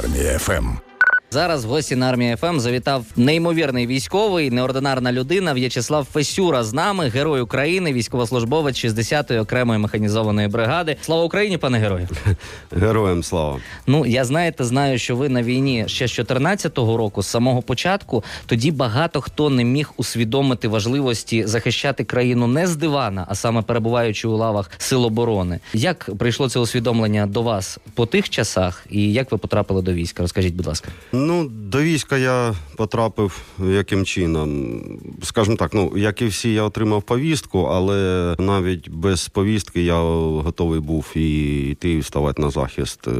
армія ФМ. Зараз в гості на армії ФМ завітав неймовірний військовий, неординарна людина В'ячеслав Фесюра з нами, герой України, військовослужбовець 60-ї окремої механізованої бригади. Слава Україні, пане герою! Героям слава. Ну я знаєте, знаю, що ви на війні ще з 14-го року, з самого початку. Тоді багато хто не міг усвідомити важливості захищати країну не з дивана, а саме перебуваючи у лавах сил оборони. Як прийшло це усвідомлення до вас по тих часах, і як ви потрапили до війська? Розкажіть, будь ласка. Ну, до війська я потрапив яким чином? Скажімо так, ну як і всі, я отримав повістку, але навіть без повістки я готовий був і йти і вставати на захист е,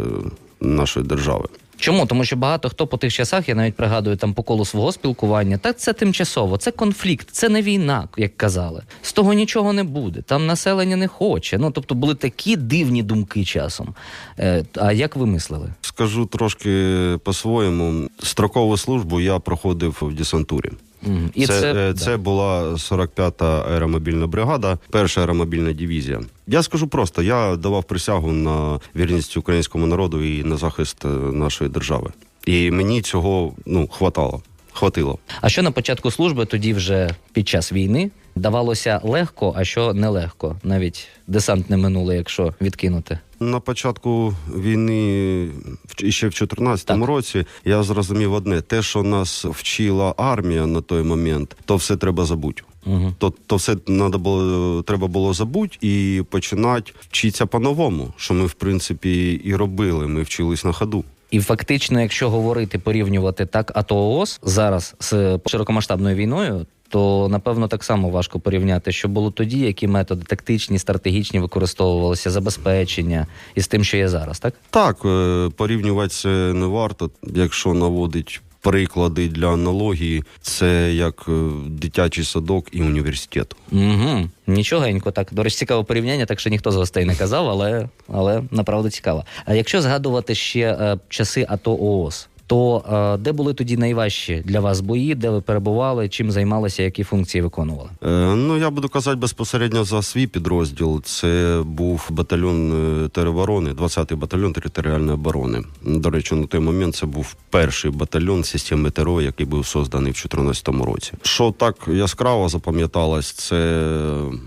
нашої держави. Чому? Тому що багато хто по тих часах, я навіть пригадую там по колу свого спілкування, так це тимчасово, це конфлікт, це не війна, як казали. З того нічого не буде. Там населення не хоче. Ну тобто були такі дивні думки часом. Е, а як ви мислили? Скажу трошки по-своєму. Строкову службу я проходив в десантурі. Мгм. І це, це, е, да. це була 45-та аеромобільна бригада, перша аеромобільна дивізія. Я скажу просто: я давав присягу на вірність українському народу і на захист е, нашої держави. І мені цього ну хватало. Хватило. А що на початку служби, тоді вже під час війни давалося легко, а що нелегко? Навіть десант не минуло, якщо відкинути. На початку війни, ще в 2014 році, я зрозумів одне: те, що нас вчила армія на той момент, то все треба забути. Угу. То, то все надо було, треба було забути і починати вчитися по-новому, що ми, в принципі, і робили. Ми вчились на ходу. І фактично, якщо говорити порівнювати так АТО ООС зараз з широкомасштабною війною, то напевно так само важко порівняти, що було тоді, які методи тактичні, стратегічні використовувалися, забезпечення і з тим, що є зараз, так? Так, е, порівнювати не варто, якщо наводить. Приклади для аналогії це як е, дитячий садок і університет. Угу. Нічогенько так. До речі, цікаве порівняння, так що ніхто з гостей не казав, але, але направду цікаво. А якщо згадувати ще е, часи АТО ООС, то е, де були тоді найважчі для вас бої, де ви перебували, чим займалися, які функції виконували? Е, ну я буду казати безпосередньо за свій підрозділ. Це був батальйон е, тероборони, 20-й батальйон територіальної оборони. До речі, на той момент це був перший батальйон системи ТРО, який був созданий в 2014 році. Що так яскраво запам'яталось, це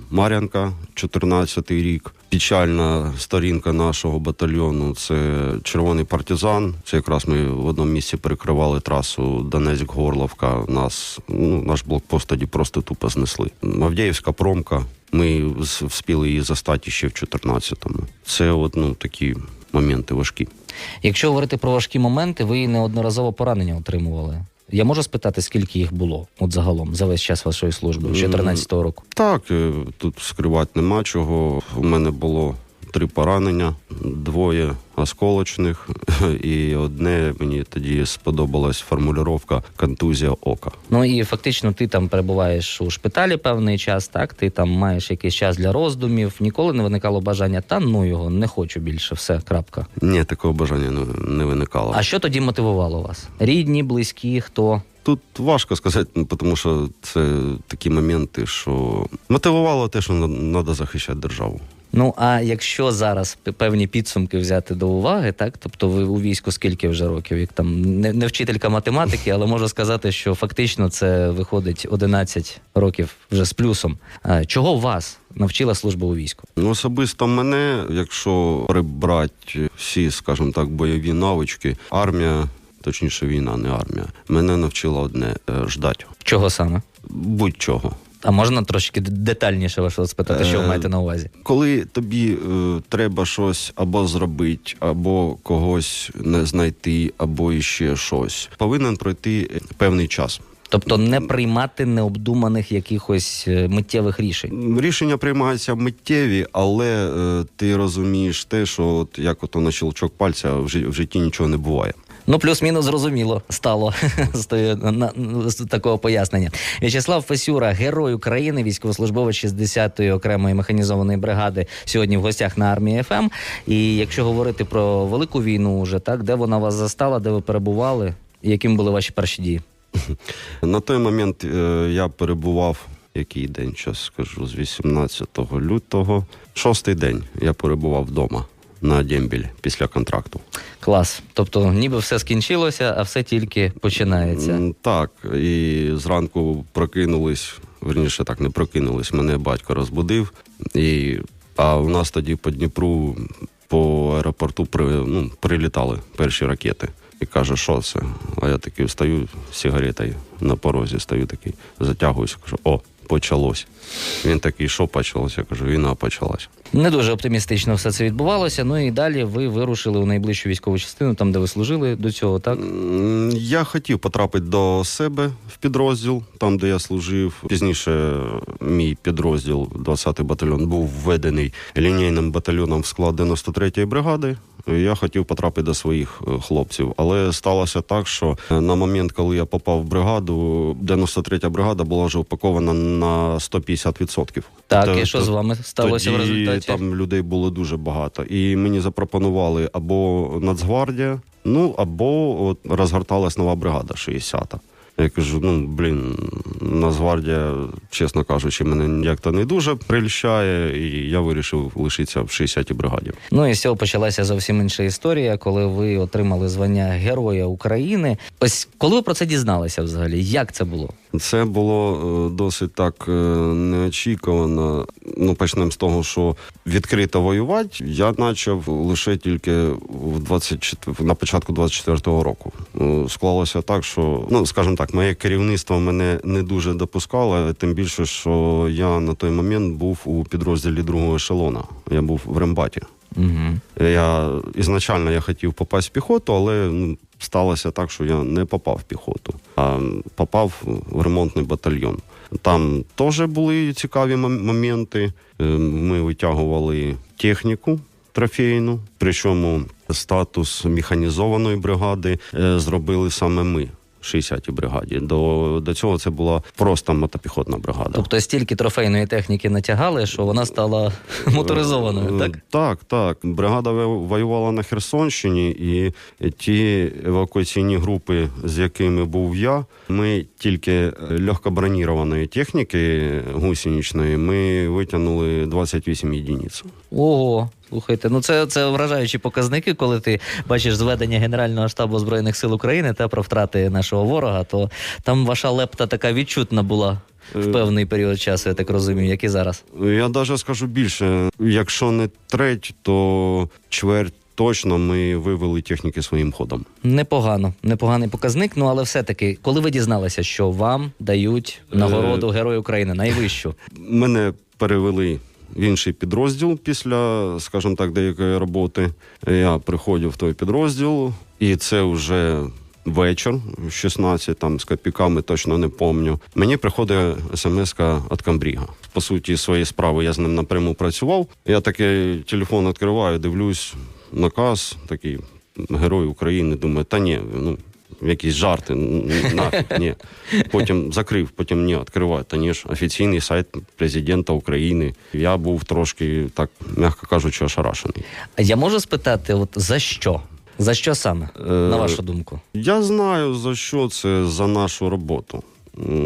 Мар'янка, 14-й рік. Печальна сторінка нашого батальйону це червоний партизан. Це якраз ми в одному місці перекривали трасу Донецьк-Горловка. Нас ну наш блокпост тоді просто тупо знесли. Авдіївська промка. Ми вспіли її застати ще в 14-му. Це от ну такі моменти важкі. Якщо говорити про важкі моменти, ви неодноразово поранення отримували. Я можу спитати, скільки їх було от загалом за весь час вашої служби, з 14-го року? Так, е, тут скривати нема чого. У мене було три поранення, двоє осколочних, і одне мені тоді сподобалась формулювання контузія ока. Ну і фактично ти там перебуваєш у шпиталі певний час, так? Ти там маєш якийсь час для роздумів, ніколи не виникало бажання, та ну його, не хочу більше, все, крапка. Ні, такого бажання не, не виникало. А що тоді мотивувало вас? Рідні, близькі, хто? Тут важко сказати, тому що це такі моменти, що мотивувало те, що треба захищати державу. Ну а якщо зараз певні підсумки взяти до уваги, так тобто ви у війську скільки вже років, як там не, не вчителька математики, але можу сказати, що фактично це виходить 11 років вже з плюсом. Чого вас навчила служба у війську? Ну, особисто мене, якщо прибрати всі, скажімо так, бойові навички, армія, точніше, війна, не армія, мене навчила одне е, ждать. Чого саме? Будь-чого. А можна трошки детальніше вас спитати, що ви Е, маєте на увазі? Коли тобі е, треба щось або зробити, або когось не знайти, або іще щось, повинен пройти певний час. Тобто не приймати необдуманих якихось е, миттєвих рішень. Рішення приймаються миттєві, але е, ти розумієш те, що от як ото на щелчок пальця в житті нічого не буває. Ну, плюс-мінус зрозуміло стало з, такого пояснення. В'ячеслав Фесюра, герой України, військовослужбовець 60-ї окремої механізованої бригади, сьогодні в гостях на армії ФМ. І якщо говорити про велику війну, вже так, де вона вас застала, де ви перебували, і якими були ваші перші дії? На той момент е, я перебував. Який день, час скажу, з 18 лютого. Шостий день я перебував вдома. На дембіль після контракту. Клас. Тобто, ніби все скінчилося, а все тільки починається. Так, і зранку прокинулись, верніше так, не прокинулись, мене батько розбудив. І, а у нас тоді по Дніпру, по аеропорту при, ну, прилітали перші ракети. І каже, що це? А я такий встаю з сигаретою на порозі, стою такий, затягуюся, кажу, о, почалось. Він такий, що почалося? Я кажу, війна почалась. Не дуже оптимістично все це відбувалося. Ну і далі ви вирушили у найближчу військову частину, там де ви служили до цього, так? Я хотів потрапити до себе в підрозділ, там де я служив. Пізніше мій підрозділ, 20-й батальйон, був введений лінійним батальйоном в склад 93-ї бригади. Я хотів потрапити до своїх е, хлопців, але сталося так, що е, на момент, коли я попав в бригаду, 93-я бригада була вже упакована на 150%. Так, Та- і що з вами сталося в результаті? Там людей було дуже багато. І мені запропонували або Нацгвардія, ну або от розгорталась нова бригада 60-та. Я кажу, ну блін, Нацгвардія, чесно кажучи, мене як то не дуже прильщає, і я вирішив лишитися в 60-й бригаді. Ну і з цього почалася зовсім інша історія, коли ви отримали звання Героя України. Ось коли ви про це дізналися взагалі? Як це було? Це було е, досить так е, неочікувано. Ну, почнемо з того, що відкрито воювати я почав лише тільки в 24, на початку 24-го року. Е, Склалося так, що ну скажімо так, моє керівництво мене не дуже допускало, тим більше, що я на той момент був у підрозділі другого ешелона. Я був в Рембаті. Угу. Я ізначально я хотів попасти в піхоту, але ну, сталося так, що я не попав в піхоту, а попав в ремонтний батальйон. Там теж були цікаві моменти. Е, Ми витягували техніку трофейну, причому статус механізованої бригади е, зробили саме ми. 60-й бригаді. До, до цього це була просто мотопіхотна бригада. Тобто стільки трофейної техніки натягали, що вона стала моторизованою, Е, так? Так, так. Бригада воювала на Херсонщині, і ті евакуаційні групи, з якими був я, ми тільки легкобронірованої техніки гусеничної ми витягнули 28 єдиниць. Ого, слухайте, ну це, це вражаючі показники, коли ти бачиш зведення Генерального штабу Збройних сил України та про втрати нашого ворога, то там ваша лепта така відчутна була в Е. певний період часу, я так розумію, як і зараз. Я навіть скажу більше: якщо не треть, то чверть точно ми вивели техніки своїм ходом. Непогано, непоганий показник. Ну але все-таки, коли ви дізналися, що вам дають нагороду Герой України, найвищу. Мене перевели в інший підрозділ після, скажімо так, деякої роботи. Я приходив в той підрозділ, і це вже вечір, 16 там з копійками, точно не помню. Мені приходить смс від Камбріга. По суті, своєї справи я з ним напряму працював. Я таки телефон відкриваю, дивлюсь, наказ такий герой України. Думаю, та ні, ну. Якісь жарти, нафіг, ні. Потім закрив, потім ні, відкриваю. Та ні ж, офіційний сайт президента України. Я був трошки, так, м'яко кажучи, ошарашений. А я можу спитати, от за що? За що саме, на Е, вашу думку? Я знаю за що це за нашу роботу.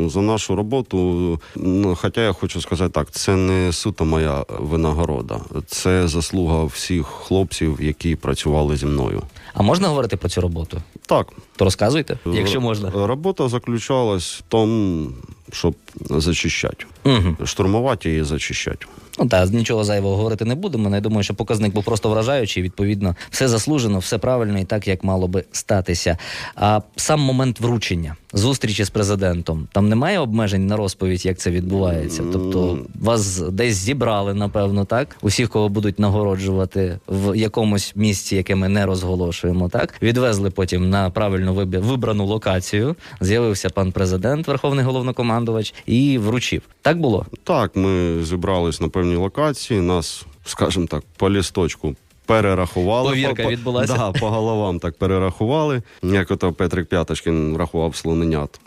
За нашу роботу, ну, хоча я хочу сказати так, це не суто моя винагорода, це заслуга всіх хлопців, які працювали зі мною. А можна говорити про цю роботу? Так, То розказуйте, якщо можна. Робота заключалась в тому, щоб зачищати, Угу. штурмувати і зачищати. Ну так, нічого зайвого говорити не будемо. Я думаю, що показник був просто вражаючий. Відповідно, все заслужено, все правильно і так, як мало би статися. А сам момент вручення, зустрічі з президентом, там немає обмежень на розповідь, як це відбувається. Тобто вас десь зібрали, напевно, так. Усіх, кого будуть нагороджувати в якомусь місці, яке ми не розголошуємо, так відвезли потім на правильно вибрану локацію. З'явився пан президент, верховний головнокомандувач, і вручив. Так було. Так, ми зібрались на певній локації, нас, скажімо так, по лісточку. Перерахували Повірка по, відбулася? Да, по головам так перерахували. Як ото Петрик П'яточкин рахував слоненят.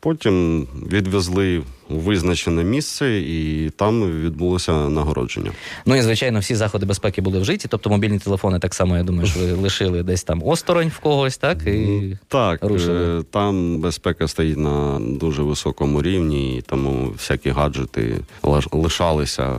Потім відвезли у визначене місце, і там відбулося нагородження. Ну і звичайно, всі заходи безпеки були вжиті. Тобто мобільні телефони так само, я думаю, що ви лишили десь там осторонь в когось, так і Так, Рушили. е, там безпека стоїть на дуже високому рівні, і тому всякі гаджети лиш- лишалися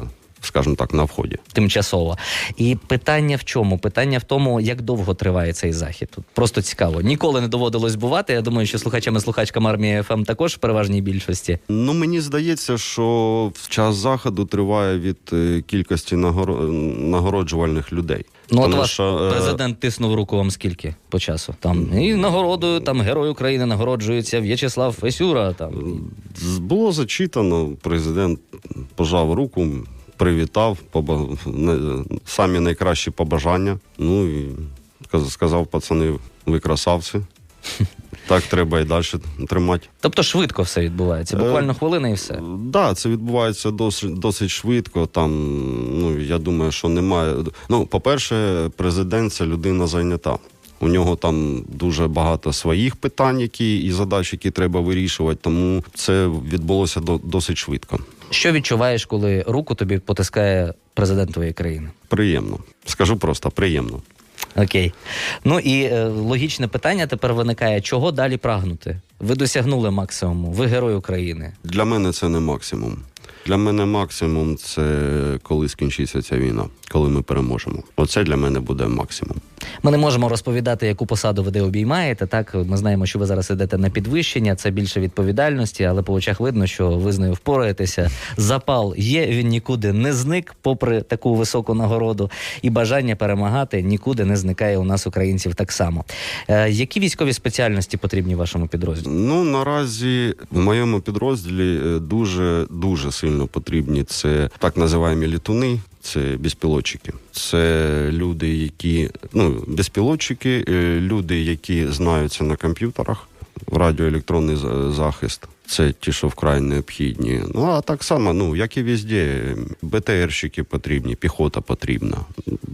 скажімо так, на вході. тимчасово. І питання в чому? Питання в тому, як довго триває цей захід. Тут просто цікаво. Ніколи не доводилось бувати. Я думаю, що слухачам і слухачкам армії ФМ також в переважній більшості. Ну, мені здається, що в час заходу триває від е, кількості нагоро- нагороджувальних людей. Ну, от ваш що, е, президент тиснув руку вам скільки по часу? Там і нагородою, там герой України нагороджується В'ячеслав Фесюра. Там було зачитано, президент пожав руку, привітав, поба... самі найкращі побажання. Ну і сказав, пацани, ви красавці. Так треба і далі тримати. тобто швидко все відбувається. Е, Буквально хвилина і все. Так, да, це відбувається досить, досить швидко. Там, ну, я думаю, що немає. Ну, по-перше, президент це людина зайнята. У нього там дуже багато своїх питань, які і задач, які треба вирішувати, тому це відбулося досить швидко. Що відчуваєш, коли руку тобі потискає президент твоєї країни? Приємно. Скажу просто, приємно. Окей. Ну і е, логічне питання тепер виникає: чого далі прагнути? Ви досягнули максимуму, ви герой України. Для мене це не максимум. Для мене максимум це коли скінчиться ця війна, коли ми переможемо. Оце для мене буде максимум. Ми не можемо розповідати, яку посаду ви де обіймаєте. Так, ми знаємо, що ви зараз ідете на підвищення, це більше відповідальності, але по очах видно, що ви з нею впораєтеся. Запал є, він нікуди не зник, попри таку високу нагороду, і бажання перемагати нікуди не зникає у нас, українців, так само. Е, які військові спеціальності потрібні вашому підрозділу? Ну наразі в моєму підрозділі е, дуже дуже сильно потрібні це так називаємо літуни. Це безпілотчики. Це люди, які ну безпілотчики, е, люди, які знаються на комп'ютерах, радіоелектронний за- захист. Це ті, що вкрай необхідні. Ну а так само, ну як і везде, БТРщики потрібні, піхота потрібна.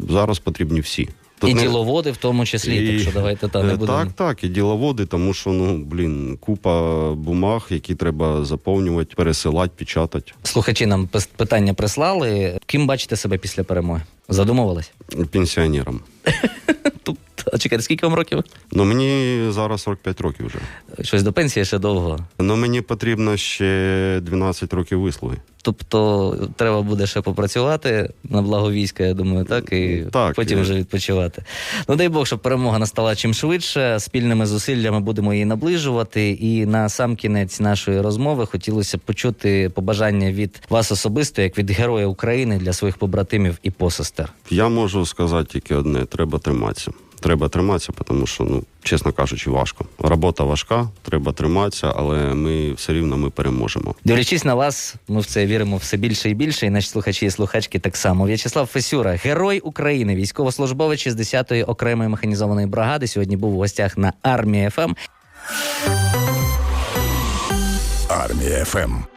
Зараз потрібні всі. Тут і не- діловоди, в тому числі, так що давайте та не Е, будемо. Так, так, і діловоди, тому що ну блін, купа бумаг, які треба заповнювати, пересилати, печатати. Слухачі нам питання прислали. Ким бачите себе після перемоги? Задумувались? Пенсіонерам. А чекайте, скільки вам років? Ну мені зараз 45 років вже. Щось до пенсії ще довго. Ну мені потрібно ще 12 років вислуги. Тобто треба буде ще попрацювати на благо війська, я думаю, так, і Так, потім і- вже відпочивати. Ну дай Бог, щоб перемога настала чим швидше. Спільними зусиллями будемо її наближувати. І на сам кінець нашої розмови хотілося б почути побажання від вас особисто, як від героя України для своїх побратимів і посестер. Я можу сказати тільки одне: треба триматися. Треба триматися, тому що, ну, чесно кажучи, важко. Робота важка, треба триматися, але ми все рівно ми переможемо. Дивлячись на вас, ми в це віримо все більше і більше, і наші слухачі і слухачки так само. В'ячеслав Фесюра, герой України, військовослужбовець 60-ї окремої механізованої бригади. Сьогодні був у гостях на армії ФМ. Армія ФМ.